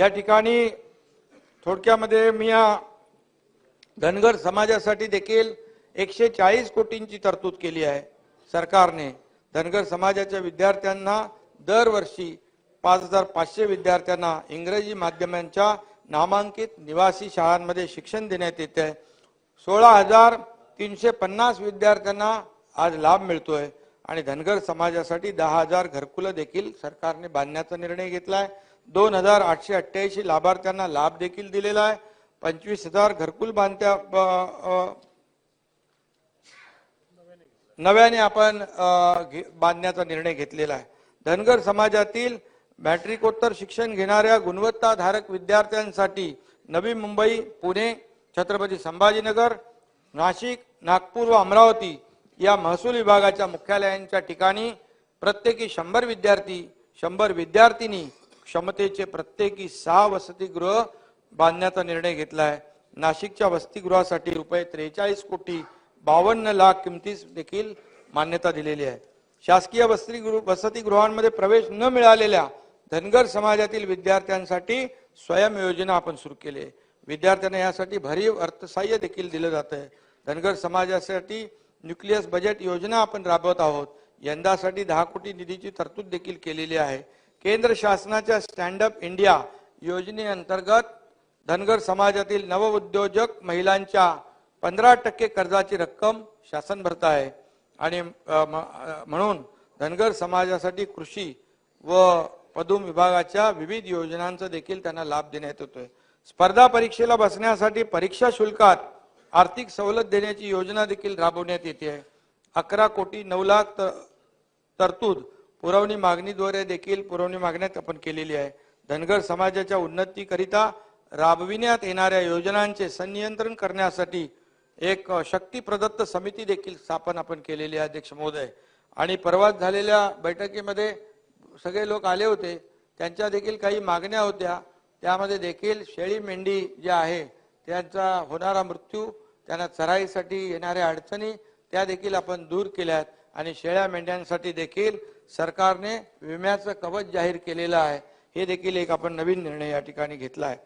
या ठिकाणी थोडक्यामध्ये मी या धनगर समाजासाठी देखील एकशे चाळीस कोटींची तरतूद केली आहे सरकारने. धनगर समाजाच्या विद्यार्थ्यांना दरवर्षी पाच हजार पाचशे विद्यार्थ्यांना इंग्रजी माध्यमांच्या नामांकित निवासी शाळांमध्ये शिक्षण देण्यात येत. आहे सोळा हजार तीनशे पन्नास विद्यार्थ्यांना आज लाभ मिळतोय. आणि धनगर समाजासाठी दहा हजार घरकुलं देखील सरकारने बांधण्याचा निर्णय घेतला आहे दोन हजार आठशे अठ्ठ्याऐंशी लाभार्थ्यांना लाभ देखील दिलेला आहे. पंचवीस हजार घरकुल बांधत्या नव्याने आपण घे- बांधण्याचा निर्णय घेतलेला आहे. धनगर समाजातील मॅट्रिकोत्तर शिक्षण घेणाऱ्या गुणवत्ताधारक विद्यार्थ्यांसाठी नवी मुंबई पुणे छत्रपती संभाजीनगर नाशिक नागपूर व अमरावती या महसूल विभागाच्या मुख्यालयांच्या ठिकाणी प्रत्येकी शंभर विद्यार्थी शंभर विद्यार्थिनी क्षमतेचे प्रत्येकी सहा वसतिगृह बांधण्याचा निर्णय घेतला आहे नाशिकच्या वसतिगृहासाठी रुपये त्रेचाळीस कोटी बावन्न लाख किमतीस देखील मान्यता दिलेली आहे. शासकीय वसतिगृह वसतिगृहांमध्ये प्रवेश न मिळालेल्या धनगर समाजातील विद्यार्थ्यांसाठी स्वयं योजना आपण सुरू केली आहे. विद्यार्थ्यांना यासाठी भरीव अर्थसहाय्य देखील दिलं जात आहे धनगर समाजासाठी न्यूक्लियस बजेट योजना आपण राबवत आहोत. यंदासाठी दहा कोटी निधीची तरतूद देखील केलेली आहे. केंद्र शासनाच्या स्टँडअप इंडिया योजनेअंतर्गत धनगर समाजातील नवउद्योजक महिलांच्या पंधरा टक्के कर्जाची रक्कम शासन भरत आहे आणि म- म्हणून धनगर समाजासाठी कृषी व पदुम विभागाच्या विविध योजनांचा देखील त्यांना लाभ देण्यात येतोय. स्पर्धा परीक्षेला बसण्यासाठी परीक्षा शुल्कात आर्थिक सवलत देण्याची योजना देखील राबवण्यात येते आहे. अकरा कोटी नऊ लाख त- तरतूद पुरवणी मागणीद्वारे देखील पुरवणी मागण्यात आपण केलेली आहे. धनगर समाजाच्या उन्नतीकरिता राबविण्यात येणाऱ्या योजनांचे संनियंत्रण करण्यासाठी एक शक्ती प्रदत्त समिती देखील स्थापन आपण केलेली आहे अध्यक्ष महोदय. आणि परवाच झालेल्या बैठकीमध्ये सगळे लोक आले होते. त्यांच्या देखील काही मागण्या होत्या. त्यामध्ये देखील शेळी मेंढी ज्या आहे त्यांचा होणारा मृत्यू त्यांना चराईसाठी येणाऱ्या अडचणी त्या देखील आपण दूर केल्यात. आणि शेळ्या मेंढ्यांसाठी देखील सरकारने विम्याचं कवच जाहीर केलेलं आहे. हे देखील एक आपण नवीन निर्णय या ठिकाणी घेतला आहे.